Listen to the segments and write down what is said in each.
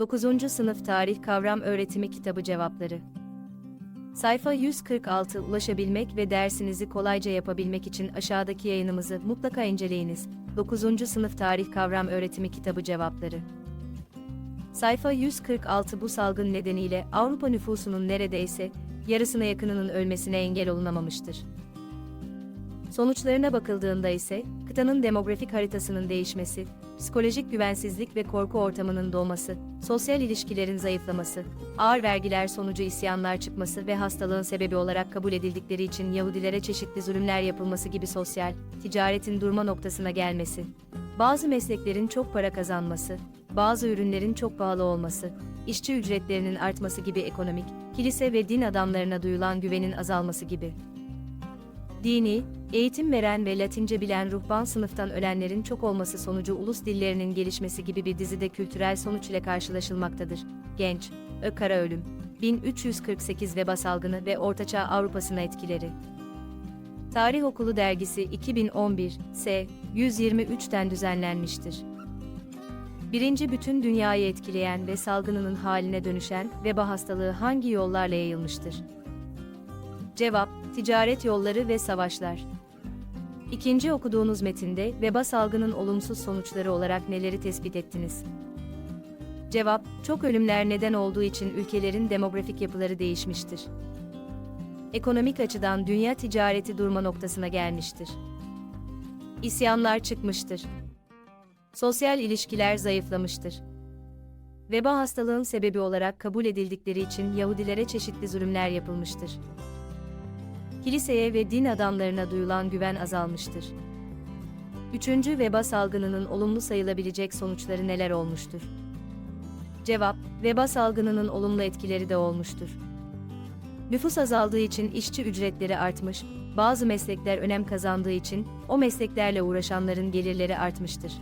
9. Sınıf Tarih Kavram Öğretimi Kitabı Cevapları Sayfa 146 Ulaşabilmek ve dersinizi kolayca yapabilmek için aşağıdaki yayınımızı mutlaka inceleyiniz. 9. Sınıf Tarih Kavram Öğretimi Kitabı Cevapları Sayfa 146 Bu salgın nedeniyle Avrupa nüfusunun neredeyse yarısına yakınının ölmesine engel olunamamıştır. Sonuçlarına bakıldığında ise, kıtanın demografik haritasının değişmesi, psikolojik güvensizlik ve korku ortamının doğması, sosyal ilişkilerin zayıflaması, ağır vergiler sonucu isyanlar çıkması ve hastalığın sebebi olarak kabul edildikleri için Yahudilere çeşitli zulümler yapılması gibi sosyal, ticaretin durma noktasına gelmesi, bazı mesleklerin çok para kazanması, bazı ürünlerin çok pahalı olması, işçi ücretlerinin artması gibi ekonomik, kilise ve din adamlarına duyulan güvenin azalması gibi. Dini, eğitim veren ve Latince bilen ruhban sınıftan ölenlerin çok olması sonucu ulus dillerinin gelişmesi gibi bir dizide kültürel sonuç ile karşılaşılmaktadır. Genç, Ö Kara Ölüm, 1348 veba salgını ve Ortaçağ Avrupa'sına etkileri. Tarih Okulu Dergisi 2011, S. 123'ten düzenlenmiştir. Birinci bütün dünyayı etkileyen ve salgınının haline dönüşen veba hastalığı hangi yollarla yayılmıştır? Cevap, ticaret yolları ve savaşlar. İkinci okuduğunuz metinde veba salgının olumsuz sonuçları olarak neleri tespit ettiniz? Cevap, çok ölümler neden olduğu için ülkelerin demografik yapıları değişmiştir. Ekonomik açıdan dünya ticareti durma noktasına gelmiştir. İsyanlar çıkmıştır. Sosyal ilişkiler zayıflamıştır. Veba hastalığın sebebi olarak kabul edildikleri için Yahudilere çeşitli zulümler yapılmıştır kiliseye ve din adamlarına duyulan güven azalmıştır. Üçüncü veba salgınının olumlu sayılabilecek sonuçları neler olmuştur? Cevap, veba salgınının olumlu etkileri de olmuştur. Nüfus azaldığı için işçi ücretleri artmış, bazı meslekler önem kazandığı için o mesleklerle uğraşanların gelirleri artmıştır.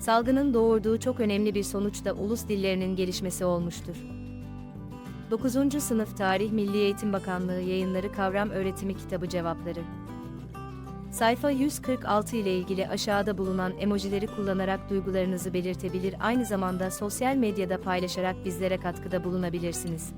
Salgının doğurduğu çok önemli bir sonuç da ulus dillerinin gelişmesi olmuştur. 9. Sınıf Tarih Milli Eğitim Bakanlığı Yayınları Kavram Öğretimi Kitabı Cevapları Sayfa 146 ile ilgili aşağıda bulunan emojileri kullanarak duygularınızı belirtebilir aynı zamanda sosyal medyada paylaşarak bizlere katkıda bulunabilirsiniz.